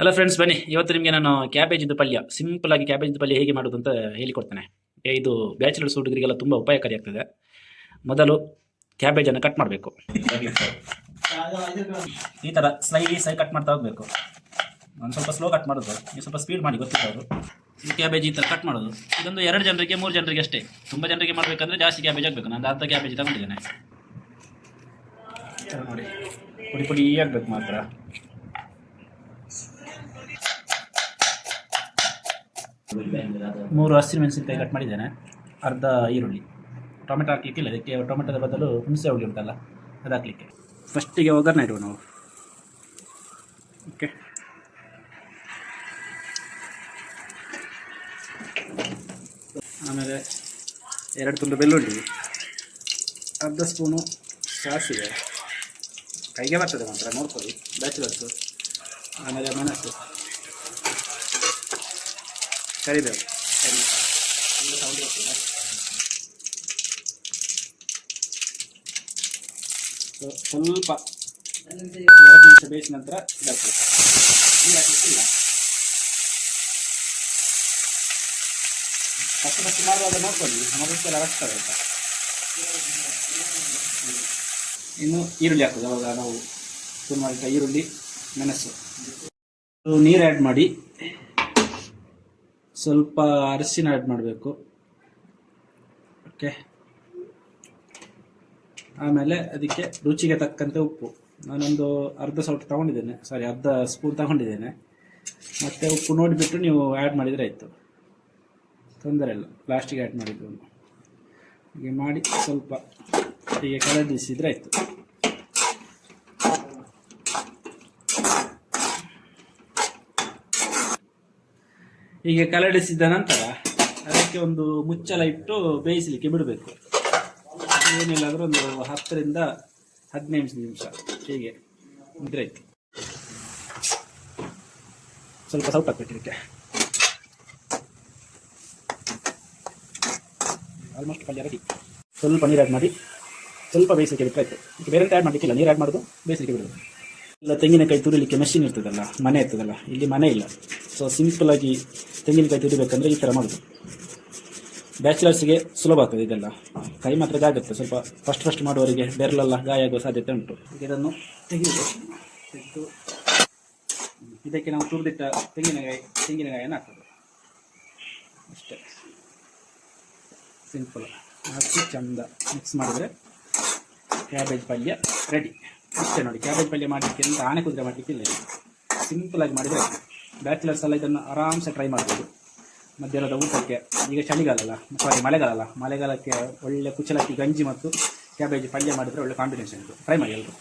Hello friends ಬನ್ನಿ. ಇವತ್ತು ನಿಮಗೆ ನಾನು ಕ್ಯಾಬೇಜಿದ್ದು ಪಲ್ಯ. ಸಿಂಪಲ್ ಆಗಿ ಕ್ಯಾಬೇಜಿದ್ದು ಪಲ್ಯ ಹೇಗೆ ಮಾಡೋದು ಅಂತ ಹೇಳಿಕೊಡ್ತೇನೆ. ಇದು ಬ್ಯಾಚುಲರ್ಸ್ ಹುಡುಗರಿಗೆಲ್ಲ ತುಂಬ ಉಪಾಯಕಾರಿ ಆಗ್ತದೆ ಮೊದಲು ಕ್ಯಾಬೇಜನ್ನು ಕಟ್ ಮಾಡಬೇಕು. ಈ ಥರ ಸ್ಲೈಸ್ ಆಗಿ ಕಟ್ ಮಾಡ್ತಾ ಹೋಗಬೇಕು. ನಾನು ಸ್ವಲ್ಪ ಸ್ಲೋ ಕಟ್ ಮಾಡೋದು. ನೀವು ಸ್ವಲ್ಪ ಸ್ಪೀಡ್ ಮಾಡಿ, ಗೊತ್ತಿದ್ದವರು. ಈ ಕ್ಯಾಬೇಜ್ ಈ ಥರ ಕಟ್ ಮಾಡೋದು. ಇದೊಂದು ಎರಡು ಜನರಿಗೆ, ಮೂರು ಜನರಿಗೆ ಅಷ್ಟೇ. ತುಂಬ ಜನರಿಗೆ ಮಾಡಬೇಕಂದ್ರೆ ಜಾಸ್ತಿ ಕ್ಯಾಬೇಜ್ ಆಗಬೇಕು. ನಾನು ಅರ್ಧ ಕ್ಯಾಬೇಜ್ ತಗೊಂಡಿದ್ದೇನೆ. ನೋಡಿ. ಪುಡಿ ಪುಡಿ ಆಗಬೇಕು ಮಾತ್ರ. ಮೂರು ಹಸಿರು ಮೆಣಸಿನಕಾಯಿ ಕಟ್ ಮಾಡಿದ್ದೇನೆ. ಅರ್ಧ ಈರುಳ್ಳಿ. ಟೊಮೆಟೊ ಹಾಕಲಿಕ್ಕಿಲ್ಲ ಇದಕ್ಕೆ ಟೊಮೆಟೊದ ಬದಲು ಹುಣಸೆ ಹುಳಿ ಉಂಟಲ್ಲ, ಅದು ಹಾಕ್ಲಿಕ್ಕೆ. ಫಸ್ಟಿಗೆ ಒಗ್ಗರಣೆ ಇಡುವ ನಾವು. ಓಕೆ ಆಮೇಲೆ ಎರಡು ತುಂಡು ಬೆಳ್ಳುಳ್ಳಿ, ಅರ್ಧ ಸ್ಪೂನು ಸಾಸಿವೆ. ಕೈಗೆ ಬರ್ತದೆ ಮಾತ್ರ, ನೋಡ್ಕೊಳ್ಳಿ, ಬ್ಯಾಚುಲರ್ಸು. ಆಮೇಲೆ ಮೆಣಸು. ಕರಿಬೇವು ಸ್ವಲ್ಪ ಎರಡು ನಿಮಿಷ ಬೇಯಿಸಿದ ನಂತರ ಇದಾಗ್ತದೆ ಹಾಕ್ಲಿಕ್ಕಿಲ್ಲ ಫಸ್ಟ್ ಫಸ್ಟ್ ಮಾಡುವಾಗ ನೋಡ್ಕೊಳ್ಳಿ ನಮಗೋಸ್ಕರ ರಕ್ತದೆ ಆಯ್ತಾ ಇನ್ನು ಈರುಳ್ಳಿ ಹಾಕೋದು. ಅವಾಗ ನಾವು ಸುಮಾರು ಈರುಳ್ಳಿ, ಮೆಣಸು. ನೀರು ಆ್ಯಡ್ ಮಾಡಿ ಸ್ವಲ್ಪ ಅರಿಶಿನ ಆ್ಯಡ್ ಮಾಡಬೇಕು. ಓಕೆ ಆಮೇಲೆ ಅದಕ್ಕೆ ರುಚಿಗೆ ತಕ್ಕಂತೆ ಉಪ್ಪು. ನಾನೊಂದು ಅರ್ಧ ಸೌಟ್ ತೊಗೊಂಡಿದ್ದೇನೆ. ಸಾರಿ ಅರ್ಧ ಸ್ಪೂನ್ ತಗೊಂಡಿದ್ದೇನೆ. ಮತ್ತು ಉಪ್ಪು ನೋಡಿಬಿಟ್ಟು ನೀವು ಆ್ಯಡ್ ಮಾಡಿದರೆ ಆಯಿತು. ತೊಂದರೆ ಇಲ್ಲ. ಲಾಸ್ಟಿಗೆ ಆ್ಯಡ್ ಮಾಡಿದ್ದು ಹೀಗೆ ಮಾಡಿ ಸ್ವಲ್ಪ ಹೀಗೆ ಕಲದಿಸಿದ್ರೆ ಆಯಿತು. ಹೀಗೆ ಕಲಡಿಸಿದ ನಂತರ ಅದಕ್ಕೆ ಒಂದು ಮುಚ್ಚಲ ಇಟ್ಟು ಬೇಯಿಸಲಿಕ್ಕೆ ಬಿಡಬೇಕು. ಏನಿಲ್ಲಾದರೂ ಒಂದು ಹತ್ತರಿಂದ ಹದಿನೈದು ನಿಮಿಷ ಹೀಗೆ ಇದ್ರೆ ಆಯ್ತು. ಸ್ವಲ್ಪ ಸೌಟ್ ಹಾಕ್ಬೇಕು ಇದಕ್ಕೆ. ಆಲ್ಮೋಸ್ಟ್ ಪಲ್ಯ ರೆಡಿ ಸ್ವಲ್ಪ ನೀರು ಆ್ಯಡ್ ಮಾಡಿ, ಸ್ವಲ್ಪ ಬೇಯಿಸಲಿಕ್ಕೆ ಬಿಟ್ಟು ಆಯ್ತು. ಈಗ ಬೇರೆ ಆ್ಯಡ್ ಮಾಡಲಿಕ್ಕಿಲ್ಲ. ನೀರು ಆ್ಯಡ್ ಮಾಡೋದು, ಬೇಯಿಸಲಿಕ್ಕೆ ಬಿಡೋದು. ಇಲ್ಲ ತೆಂಗಿನಕಾಯಿ ತುರಿಲಿಕ್ಕೆ ಮೆಷಿನ್ ಇರ್ತದಲ್ಲ, ಮನೆ ಇರ್ತದಲ್ಲ, ಇಲ್ಲಿ ಮನೆ ಇಲ್ಲ. ಸೊ ಸಿಂಪಲ್ ಆಗಿ ತೆಂಗಿನಕಾಯಿ ತುರಿಬೇಕಂದ್ರೆ ಈ ಥರ ಮಾಡೋದು. ಬ್ಯಾಚುಲರ್ಸ್ಗೆ ಸುಲಭ ಆಗ್ತದೆ ಇದೆಲ್ಲ. ಕೈ ಮಾತ್ರ ಆಗುತ್ತೆ ಸ್ವಲ್ಪ ಫಸ್ಟ್ ಫಸ್ಟ್ ಮಾಡುವವರಿಗೆ ಬೆರಳೆಲ್ಲ ಗಾಯ ಆಗುವ ಸಾಧ್ಯತೆ ಉಂಟು. ಇದನ್ನು ತೆಗೆಯುವುದು. ತೆಗೆದು ಇದಕ್ಕೆ ನಾವು ತುರಿದಿಟ್ಟ ತೆಂಗಿನಕಾಯಿ ತೆಂಗಿನಕಾಯಿಯನ್ನು ಹಾಕೋದು ಅಷ್ಟೇ. ಸಿಂಪಲ್ ಹಾಕಿ ಚಂದ ಮಿಕ್ಸ್ ಮಾಡಿದರೆ ಕ್ಯಾಬೇಜ್ ಪಲ್ಯ ರೆಡಿ ಅಷ್ಟೇ ನೋಡಿ ಕ್ಯಾಬೇಜ್ ಪಲ್ಯ ಮಾಡಲಿಕ್ಕೆ ಅಂತ ಆನೆ ಕುದುರೆ ಮಾಡಲಿಕ್ಕಿಲ್ಲ ಸಿಂಪಲ್ ಆಗಿ ಮಾಡಿದರೆ ಬ್ಯಾಚುಲರ್ಸ್ ಎಲ್ಲ ಇದನ್ನು ಆರಾಮ್ಸೆ ಟ್ರೈ ಮಾಡ್ಬೋದು. ಮಧ್ಯಾಹ್ನದ ಊಟಕ್ಕೆ, ಈಗ ಚಳಿಗಾಲಲ್ಲ ಸಾರಿ ಮಳೆಗಾಲ ಅಲ್ಲ ಮಳೆಗಾಲಕ್ಕೆ ಒಳ್ಳೆ ಕುಚಲಕ್ಕಿ ಗಂಜಿ ಮತ್ತು ಕ್ಯಾಬೇಜ್ ಪಲ್ಯ ಮಾಡಿದರೆ ಒಳ್ಳೆ ಕಾಂಬಿನೇಷನ್ ಇದು ಟ್ರೈ ಮಾಡಿ ಎಲ್ಲರೂ